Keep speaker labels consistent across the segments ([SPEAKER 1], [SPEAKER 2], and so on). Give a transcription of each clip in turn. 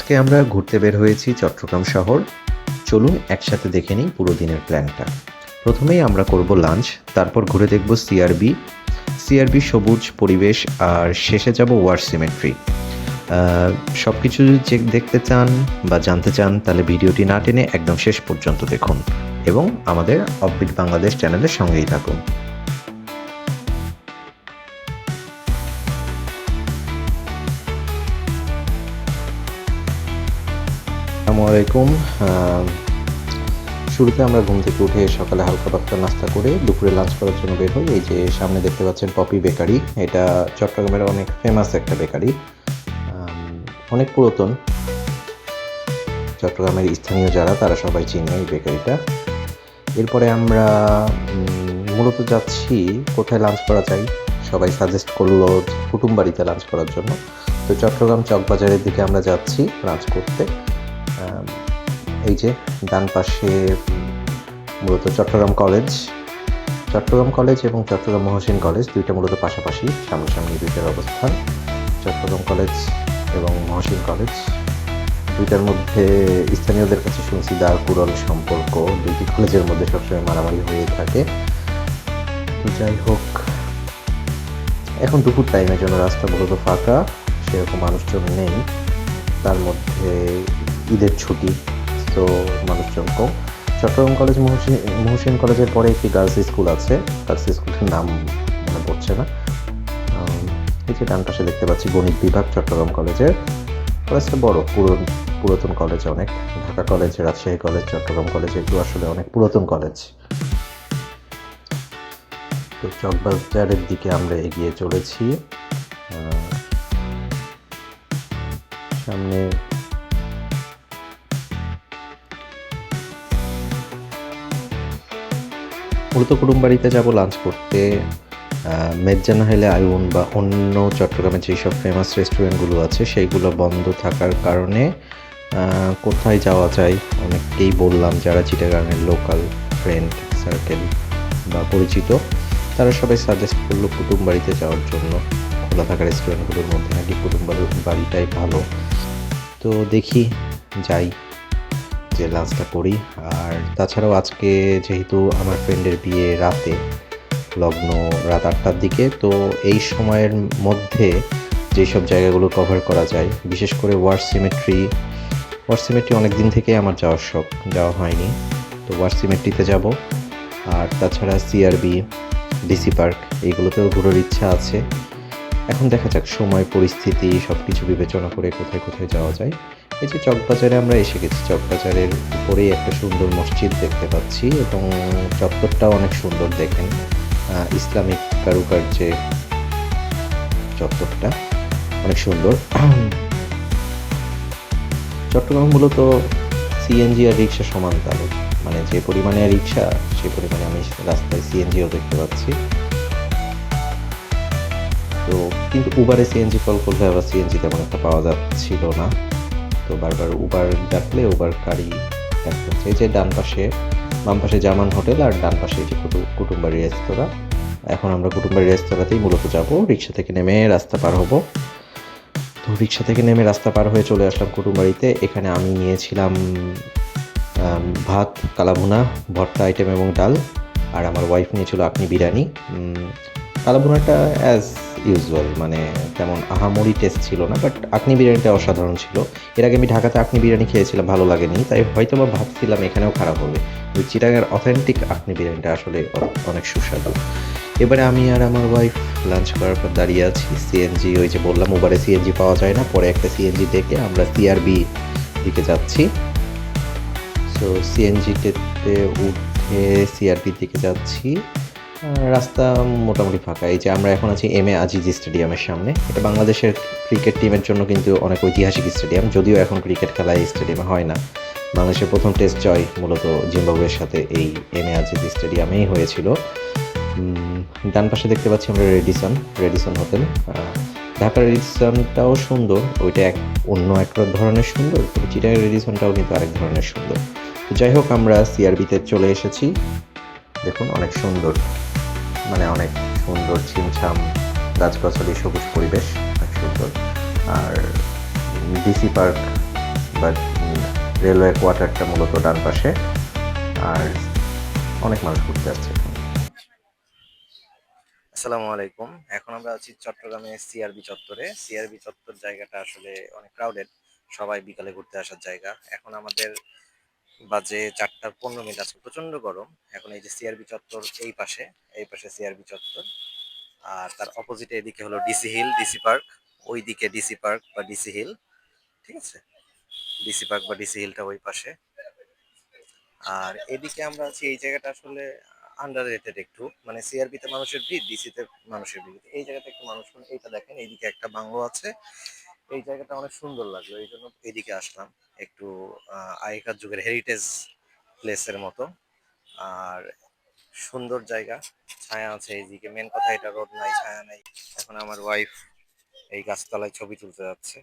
[SPEAKER 1] আজকে আমরা ঘুরতে বের হয়েছি চট্টগ্রাম শহর। চলুন একসাথে দেখে নিই পুরো দিনের প্ল্যানটা। প্রথমেই আমরা করব লাঞ্চ, তারপর ঘুরে দেখব সিআরবি সিআরবি সবুজ পরিবেশ, আর শেষে যাব ওয়ার সিমেট্রি সব কিছু যে দেখতে চান বা জানতে চান, তাহলে ভিডিওটি না টেনে একদম শেষ পর্যন্ত দেখুন এবং আমাদের অফবিট বাংলাদেশ চ্যানেলের সঙ্গেই থাকুন। আসসালামু আলাইকুম। শুরুতে আমরা ঘুম থেকে উঠে সকালে হালকা পাতলা নাস্তা করে দুপুরে লাঞ্চ করার জন্য বের হই। এই যে সামনে দেখতে পাচ্ছেন পপি বেকারি। এটা চট্টগ্রামের অনেক ফেমাস একটা বেকারি। অনেক পুরাতন। চট্টগ্রামের স্থানীয় যারা, তারা সবাই চিনে এই বেকারিটা। এরপরে আমরা মূলত যাচ্ছি কোথায় লাঞ্চ করা যায়। সবাই সাজেস্ট করল কুটুম বাড়িতে লাঞ্চ করার জন্য। তো চট্টগ্রাম চকবাজারের দিকে আমরা যাচ্ছি লাঞ্চ করতে। এই যে ডান পাশে মূলত চট্টগ্রাম কলেজ চট্টগ্রাম কলেজ এবং চট্টগ্রাম মহসিন কলেজ দুইটা মূলত পাশাপাশি, সামনাসামনি দুইটার অবস্থান। চট্টগ্রাম কলেজ এবং মহসিন কলেজ দুইটার মধ্যে স্থানীয়দের কাছে শুনছি দার কুরল সম্পর্ক। দুইটি কলেজের মধ্যে সবসময় মারামারি হয়ে থাকে। তো যাই হোক, এখন দুপুর টাইমের জন্য রাস্তা মূলত ফাঁকা, সেরকম মানুষজন নেই। তার মধ্যে ঈদের ছুটি, তো মানুষজন কম চট্টগ্রাম কলেজ, মহসিন মহসিন কলেজের পরে একটি গার্লস স্কুল আছে। গার্লস স্কুলটির নাম মনে পড়ছে না। এই যে ডান পাশে দেখতে পাচ্ছি গণিত বিভাগ চট্টগ্রাম কলেজের। কলেজটা বড় পুরন পুরাতন কলেজ অনেক। Dhaka college, Rajshahi college, Chittagong college, এগুলো আসলে অনেক পুরাতন কলেজ। তো চকবাজারের দিকে আমরা এগিয়ে চলেছি। সামনে মূলত কুটুমবাড়িতে যাব লাঞ্চ করতে মেজ্জানা হেলে আয়ুন বা অন্য চট্টগ্রামের যেসব ফেমাস রেস্টুরেন্টগুলো আছে, সেইগুলো বন্ধ থাকার কারণে কোথায় যাওয়া যায় অনেককেই বললাম, যারা চিটাগাংয়ের লোকাল ফ্রেন্ড সার্কেল বা পরিচিত, তারা সবাই সাজেস্ট করল কুটুম বাড়িতে যাওয়ার জন্য। খোলা থাকা রেস্টুরেন্টগুলোর মধ্যে নাকি কুটুম বাড়ি- বাড়িটাই ভালো। তো দেখি, যাই। যে লাঞ্চটা করি আর তাছাড়াও আজকে যেহেতু আমার ফ্রেন্ডের বিয়ে রাতে, লগ্ন রাত আটটার দিকে, তো এই সময়ের মধ্যে যেসব জায়গাগুলো কভার করা যায়, বিশেষ করে ওয়ার সিমেট্রি ওয়ার সিমেট্রি অনেক দিন থেকেই আমার যাওয়ার শখ, যাওয়া হয়নি। তো ওয়ার সিমেট্রিতে যাব। আর তাছাড়া সিআরবি ডিসি পার্ক এইগুলোতেও ঘুরোর ইচ্ছা আছে। এখন দেখা যাক সময়, পরিস্থিতি সব কিছু বিবেচনা করে কোথায় কোথায় যাওয়া যায়। এই যে চকবাজারে আমরা এসে গেছি, চকবাজারের উপরেই একটা সুন্দর মসজিদ দেখতে পাচ্ছি এবং চত্বরটাও অনেক সুন্দর দেখেন। ইসলামিক কারুকার্যে চত্বরটা অনেক সুন্দর। চট্টগ্রাম মূলত সিএনজি আর রিক্সা সমান তালে মানে যে পরিমাণে রিক্সা সে পরিমাণে আমি রাস্তায় সিএনজিও দেখতে পাচ্ছি। তো কিন্তু উবারে সিএনজি কল করলে আবার সিএনজি তেমন একটা পাওয়া যাচ্ছিল না। তো বারবার উবার ডাকলে উবার গাড়ি দেখাচ্ছে এই যে ডান পাশে, বাম পাশে জামান হোটেল আর ডান পাশে যে কুটু, কুটুম্বাড়ি রেস্তোরাঁ। এখন আমরা কুটুম্বাড়ি রেস্তোরাঁতেই মূলত যাব। রিক্সা থেকে নেমে রাস্তা পার হব। তো রিক্সা থেকে নেমে রাস্তা পার হয়ে চলে আসলাম কুটুম্বাড়িতে। এখানে আমি নিয়েছিলাম ভাত, কালাভুনা, ভর্তা আইটেম এবং ডাল। আর আমার ওয়াইফ নিয়েছিল আপনি বিরিয়ানি। কালাভুনাটা অ্যাজ ইউজুয়াল মানে তেমন আহামরি টেস্ট ছিল না বাট আকনি বিরিয়ানিটা অসাধারণ ছিল। এর আগে আমি ঢাকাতে আকনি বিরিয়ানি খেয়েছিলাম, ভালো লাগেনি, তাই হয়তো বা ভাবছিলাম এখানেও খারাপ হবে। কিন্তু চিটাগার অথেন্টিক আকনি বিরিয়ানিটা আসলে অনেক সুস্বাদু। এবারে আমি আর আমার ওয়াইফ লাঞ্চ করার পর দাঁড়িয়ে আছি। সিএনজি ওই যে বললাম ওবারে সিএনজি পাওয়া যায় না, পরে একটা সিএনজি দেখে আমরা সিআরবি দিকে যাচ্ছি। সো সিএনজিতে উঠে সিআরপির দিকে যাচ্ছি। রাস্তা মোটামুটি ফাঁকা। এই যে আমরা এখন আছি এম এ আজিজ স্টেডিয়ামের সামনে। এটা বাংলাদেশের ক্রিকেট টিমের জন্য কিন্তু অনেক ঐতিহাসিক স্টেডিয়াম, যদিও এখন ক্রিকেট খেলা এই স্টেডিয়ামে হয় না। বাংলাদেশের প্রথম টেস্ট জয় মূলত জিম্বাবুয়ের সাথে এই এম এ আজিজ স্টেডিয়ামেই হয়েছিল। ডান পাশে দেখতে পাচ্ছি আমরা রেডিসন রেডিসন হোটেল ঢাকার রেডিসনটাও সুন্দর, ওইটা এক, অন্য এক ধরনের সুন্দর চিটাগাং রেডিসনটাও কিন্তু আরেক ধরনের সুন্দর। যাই হোক, আমরা সিআরবিতে চলে এসেছি। দেখুন, অনেক সুন্দর। মানে অনেক সুন্দর, ছিমছাম, গাছগাছালি, সবুজ পরিবেশ, অনেক সুন্দর। আর ডিসি পার্ক বা রেলওয়ে কোয়ার্টারটা মূলত ডান পাশে। আর অনেক মানুষ ঘুরতে আসছে
[SPEAKER 2] আসসালামু আলাইকুম। এখন আমরা আছি চট্টগ্রামে সিআরবি চত্বরে। সিআরবি চত্বর জায়গাটা আসলে অনেক ক্রাউডেড সবাই বিকালে ঘুরতে আসার জায়গা। এখন আমাদের বাজে চারটা পনেরো মিনিট আছে প্রচণ্ড গরম। এখন এই যে সিআরবি চত্বর এই পাশে এই পাশে সিআরবি চত্বর। আর তার অপোজিটে এদিকে হলো ডিসি হিল ডিসি পার্ক ওই দিকে ডিসি পার্ক বা ডিসি হিল ঠিক আছে? ডিসি পার্ক বা ডিসি হিলটা ওই পাশে। আর এদিকে আমরা আছি, এই জায়গাটা আসলে আন্ডার রেটেড একটু। মানে সিআরবি তে মানুষের ভিড় ডিসিতে মানুষের ভিড়। এই জায়গাতে একটু মানুষ কম। এইটা দেখেন, এইদিকে একটা বাংলো আছে। এই জায়গাটা অনেক সুন্দর লাগল, এই জন্য এদিকে আসলাম একটু আগেকার যুগের হেরিটেজ প্লেসের মতো। আর সুন্দর জায়গা, ছায়া আছে এইদিকে। মেন কথা এটা রোড নাই, ছায়া নাই। এখন আমার ওয়াইফ এই গাছতলায় ছবি তুলতে যাচ্ছে।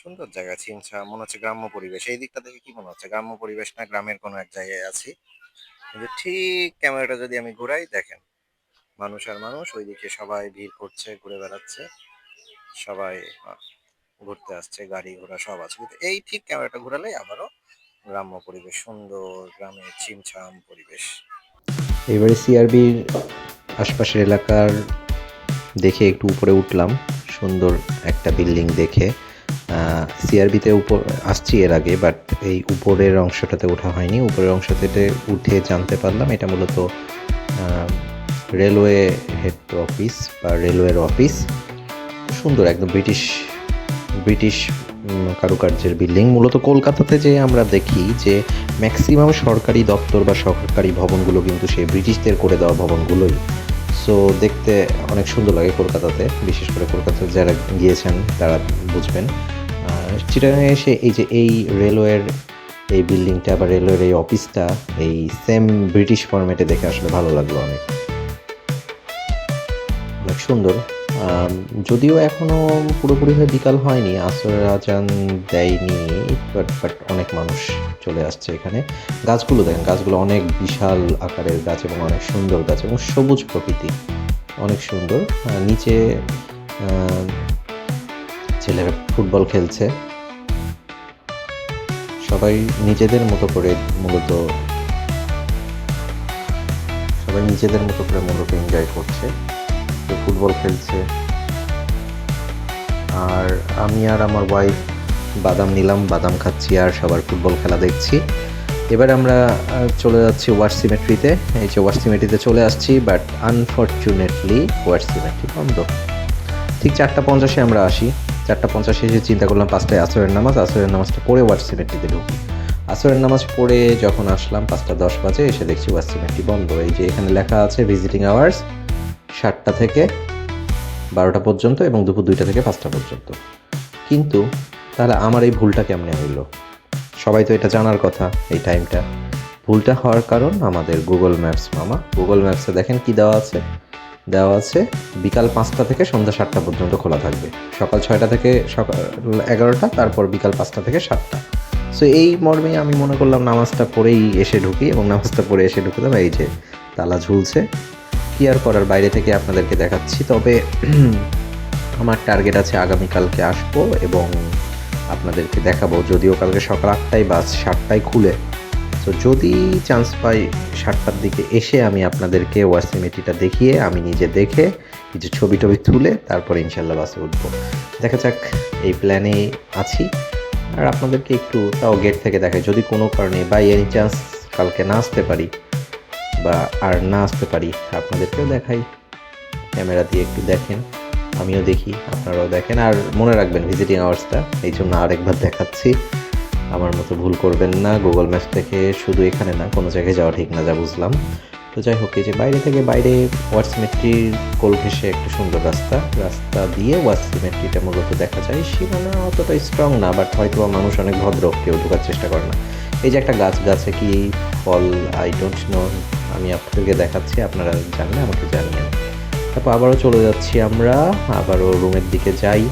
[SPEAKER 2] সুন্দর জায়গা চিনছা মনে হচ্ছে গ্রাম্য পরিবেশ। এই দিকটা দেখে কি মনে হচ্ছে? গ্রাম্য পরিবেশ না, গ্রামের কোনো এক জায়গায় আছি। কিন্তু ঠিক ক্যামেরাটা যদি আমি ঘুরাই, দেখেন। মানুষ আর মানুষ, ওইদিকে সবাই ভিড় করছে, ঘুরে বেড়াচ্ছে। সবাই ঘুরতে আসছে, গাড়ি ঘোড়া সব আছে। কিন্তু এই ঠিক ক্যামেরাটা ঘুরালেই আবারও গ্রাম্য পরিবেশ, সুন্দর গ্রামের ছিমছাম পরিবেশ।
[SPEAKER 1] এবারে সিআরবির আশপাশের এলাকার দেখে একটু উপরে উঠলাম, সুন্দর একটা বিল্ডিং দেখে। সিআরবিতে উপর, আসছি এর আগে, বাট এই উপরের অংশটাতে ওঠা হয়নি। উপরের অংশটাতে উঠে জানতে পারলাম এটা মূলত রেলওয়ে হেড অফিস বা রেলওয়ের অফিস। সুন্দর, একদম ব্রিটিশ ব্রিটিশ কারুকার্যের বিল্ডিং মূলত কলকাতাতে যে আমরা দেখি যে ম্যাক্সিমাম সরকারি দপ্তর বা সরকারি ভবনগুলো কিন্তু সেই ব্রিটিশদের করে দেওয়া ভবনগুলোই। সো দেখতে অনেক সুন্দর লাগে কলকাতাতে, বিশেষ করে কলকাতাতে যারা গিয়েছেন, তারা বুঝবেন। আর চিটাগাংয়ে এসে এই যে এই রেলওয়ের এই বিল্ডিংটা বা রেলওয়ের এই অফিসটা এই সেম ব্রিটিশ ফরম্যাটে দেখে আসলে ভালো লাগল অনেক। অনেক সুন্দর। যদিও এখনও পুরোপুরিভাবে বিকাল হয়নি আসরের আজান দেয়নি বাট বাট অনেক মানুষ চলে আসছে এখানে। গাছগুলো দেখেন, গাছগুলো অনেক বিশাল আকারের গাছ এবং অনেক সুন্দর গাছ এবং সবুজ প্রকৃতি। অনেক সুন্দর। নিচে ছেলেরা ফুটবল খেলছে। সবাই নিজেদের মতো করে মূলত, সবাই নিজেদের মতো করে মূলত এনজয় করছে। ফুটবল খেলছে। আর আমি আর আমার ওয়াইফ বাদাম নিলাম, বাদাম খাচ্ছি আর সবার ফুটবল খেলা দেখছি। এবার আমরা চলে যাচ্ছি ওয়ার সিমেট্রিতে। এই যে ওয়ার সিমেট্রিতে চলে আসছি বাট আনফর্চুনেটলি ওয়ার সিমেট্রি বন্ধ। ঠিক চারটা পঞ্চাশে আমরা আসি। চারটা পঞ্চাশে এসে চিন্তা করলাম পাঁচটায় আসরের নামাজ, আসরের নামাজটা পড়ে ওয়ার সিমেট্রিতে ঢুকি। আসরের নামাজ পড়ে যখন আসলাম, পাঁচটা দশ বাজে এসে দেখছি ওয়ার সিমেট্রি বন্ধ। এই যে এখানে লেখা আছে ভিজিটিং আওয়ার্স সাতটা থেকে বারোটা পর্যন্ত এবং দুপুর দুইটা থেকে পাঁচটা পর্যন্ত। কিন্তু তাহলে আমার এই ভুলটা কেমনে হইল? সবাই তো এটা জানার কথা এই টাইমটা ভুলটা হওয়ার কারণ আমাদের গুগল ম্যাপস মামা। গুগল ম্যাপসে দেখেন কি দেওয়া আছে? দেওয়া আছে, বিকাল পাঁচটা থেকে সন্ধ্যা সাতটা পর্যন্ত খোলা থাকবে। সকাল ছয়টা থেকে সকাল এগারোটা, তারপর বিকাল পাঁচটা থেকে সাতটা। সো এই মর্মে আমি মনে করলাম নামাজটা পড়েই এসে ঢুকি এবং নামাজটা পড়ে এসে ঢুকলাম এই যে তালা ঝুলছে। কি আর করার বাইরে থেকে আপনাদেরকে দেখাচ্ছি। তবে আমার টার্গেট আছে আগামীকালকে আসব এবং আপনাদেরকে দেখাবো। যদিও কালকে সকাল আটটায় বাস সাতটায় খুলে। তো যদি চান্স পাই সাতটার দিকে এসে আমি আপনাদেরকে ওয়াসিমেটিটা দেখিয়ে, আমি নিজে দেখে কিছু ছবি টবি তুলে তারপরে ইনশাল্লাহ বাসে উঠবো। দেখা যাক, এই প্ল্যানে আছি। আর আপনাদেরকে একটু তাও গেট থেকে দেখাই। যদি কোনো কারণে বা এনি চান্স কালকে না আসতে পারি বা আর না আসতে পারি, আপনাদেরকেও দেখাই। ক্যামেরা দিয়ে একটু দেখেন, আমিও দেখি, আপনারাও দেখেন। আর মনে রাখবেন ভিজিটিং আওয়ার্সটা এই জন্য আরেকবার দেখাচ্ছি। আমার মতো ভুল করবেন না গুগল ম্যাপ থেকে শুধু এখানে না, কোনো জায়গায় যাওয়া ঠিক না, যা বুঝলাম। তো যাই হোক, এই যে বাইরে থেকে বাইরে ওয়ার সিমেট্রির কোল ঘেসে একটা সুন্দর রাস্তা। রাস্তা দিয়ে ওয়ার সিমেট্রিটা মূলত দেখা যায়। সীমানা অতটা স্ট্রং না বাট হয়তো মানুষ অনেক ভদ্র, কেউ ঢোকার চেষ্টা করে না। এই যে একটা গাছ, গাছে কি ফল? আই ডোন্ট নো আমি আপনাদেরকে দেখাচ্ছি, আপনারা জানলে আমাকে জানিয়ে তারপর আবারও চলে যাচ্ছি আমরা, আবারও রুমের দিকে যাই,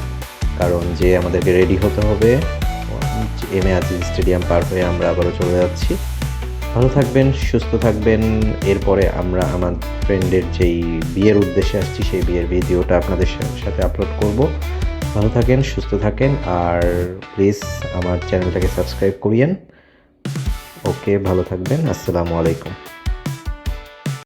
[SPEAKER 1] কারণ যে আমাদেরকে রেডি হতে হবে এম এ আজিজ স্টেডিয়াম পার হয়ে আমরা আবারও চলে যাচ্ছি। ভালো থাকবেন, সুস্থ থাকবেন, এরপরে আমরা আমার ফ্রেন্ডের যেই বিয়ের উদ্দেশ্যে আসছি, সেই বিয়ের ভিডিওটা আপনাদের সাথে আপলোড করব। ভালো থাকেন, সুস্থ থাকেন, আর প্লিজ আমার চ্যানেলটাকে সাবস্ক্রাইব করিয়েন। ওকে ভালো থাকবেন, আসসালামু আলাইকুম।